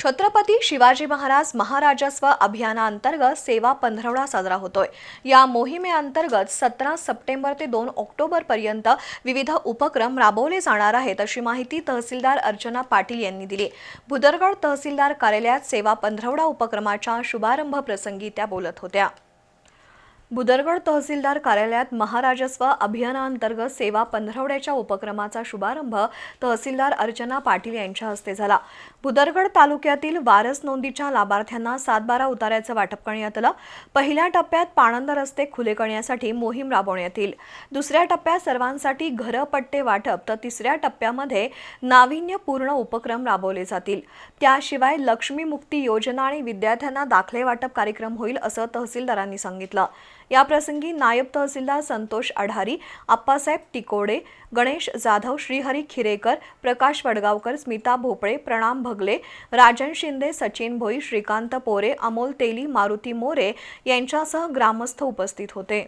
छत्रपती शिवाजी महाराज महाराजस्व अभियानाअंतर्गत सेवा पंधरवडा साजरा होतोय. या मोहिमेअंतर्गत सतरा सप्टेंबर ते दोन ऑक्टोबर पर्यंत विविध उपक्रम राबवले जाणार आहेत अशी माहिती तहसीलदार अर्चना पाटील यांनी दिली. भुदरगड तहसीलदार कार्यालयात सेवा पंधरवडा उपक्रमाच्या शुभारंभ प्रसंगी त्या बोलत होत्या. बुदरगड तहसीलदार कार्यालयात महाराजस्व अभियानाअंतर्गत सेवा पंधरवड्याच्या उपक्रमाचा शुभारंभ तहसीलदार अर्चना पाटील यांच्या हस्ते झाला. बुदरगड तालुक्यातील वारस नोंदीच्या लाभार्थ्यांना सातबारा उतार्याचं वाटप करण्यात आलं. पहिल्या टप्प्यात पाणंद रस्ते खुले करण्यासाठी मोहीम राबवण्यात येईल. दुसऱ्या टप्प्यात सर्वांसाठी घरं पट्टे वाटप तर तिसऱ्या टप्प्यामध्ये नाविन्यपूर्ण उपक्रम राबवले जातील. त्याशिवाय लक्ष्मी मुक्ती योजना आणि विद्यार्थ्यांना दाखले वाटप कार्यक्रम होईल असं तहसीलदारांनी सांगितलं. याप्रसंगी नायब तहसीलदार संतोष आढारी आप्पासाहेब टिकोडे गणेश जाधव श्रीहरी खिरेकर प्रकाश वडगावकर स्मिता भोपळे प्रणाम भगले राजन शिंदे सचिन भोई श्रीकांत पोरे अमोल तेली मारुती मोरे यांच्यासह ग्रामस्थ उपस्थित होते.